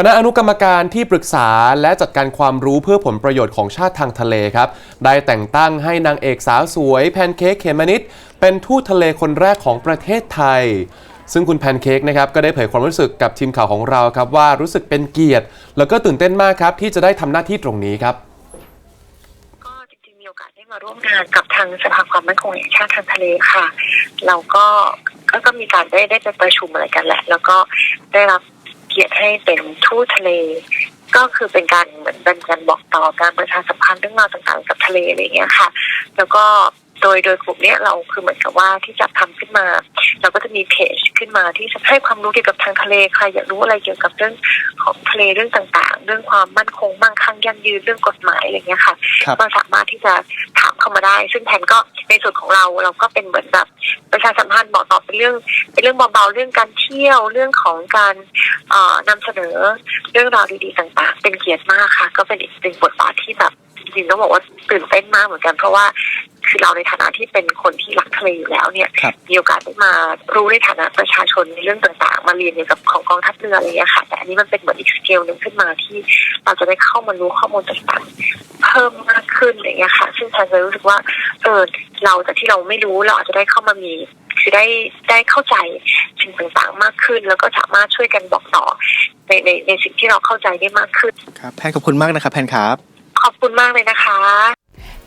คณะอนุกรรมการที่ปรึกษาและจัดการความรู้เพื่อผลประโยชน์ของชาติทางทะเลครับ ได้แต่งตั้งให้นางเอกสาวสวยแพนเค้กเขมนิดเป็นทูตทะเลคนแรกของประเทศไทย ซึ่งคุณแพนเค้กนะครับก็ได้เผยความรู้สึกกับทีมข่าวของเราครับว่ารู้สึกเป็นเกียรติ แล้วก็ตื่นเต้นมากครับที่จะได้ทำหน้าที่ตรงนี้ครับก็จริงๆมีโอกาสได้มาร่วมงานกับทางสภาความมั่นคงแห่งชาติทางทะเลค่ะเราก็ก็มีการได้ได้ไปประชุมอะไรกันแหละ แล้วก็ได้รับ กียรติให้เป็นทูตทะเล ก็คือเป็นการเหมือนเป็นการบอกต่อการประชาสัมพันธ์เรื่องราวต่างๆกับทะเลอะไรอย่างเงี้ยค่ะ แล้วก็โดยโดยกลุ่มเนี้ยเราคือเหมือนกับว่าที่จะทำขึ้นมา เราก็จะมีเพจขึ้นมาที่จะให้ความรู้เกี่ยวกับทางทะเลใครอยากรู้อะไรเกี่ยวกับเรื่องของทะเลเรื่องต่างๆ เรื่องความมั่นคงมั่งคั่งยั่งยืนเรื่องกฎหมายอะไรอย่างเงี้ยค่ะครับก็สามารถที่จะถามเข้ามาได้ ซึ่งแทนก็ในส่วนของเราเราก็เป็นเหมือนแบบ ประชาสัมพันธ์บอกต่อเป็นเรื่องเป็นเรื่องเบาๆเรื่องการเที่ยวเรื่องของการเอ่อนำเสนอเรื่องราวดีๆต่างๆ เป็นเกียรติมากค่ะ ก็เป็นอีกเป็นบทบาทที่แบบจริงๆต้องบอกว่าตื่นเต้นมากเหมือนกัน เพราะว่าคือเราในฐานะที่เป็นคนที่รักทะเลอยู่แล้วเนี่ยครับมีโอกาสได้มารู้ในฐานะประชาชนในเรื่องต่างๆ มาเรียนเกี่ยวกับของกองทัพเรืออะไรอย่างเงี้ยค่ะ แต่อันนี้มันเป็นเหมือนอีกสเกลหนึ่งขึ้นมาที่เราจะได้เข้ามารู้ข้อมูลต่างๆ เพิ่มมากขึ้นอะไรอย่างเงี้ยค่ะ ซึ่งฉันเลยรู้สึกว่า เออเราจากที่เราไม่รู้เราอาจจะได้เข้ามามีคือได้ได้เข้าใจสิ่งต่างๆมากขึ้น แล้วก็สามารถช่วยกันบอกต่อในในในสิ่งที่เราเข้าใจได้มากขึ้น ครับแพนขอบคุณมากนะครับแพนครับ ขอบคุณมากเลยนะคะ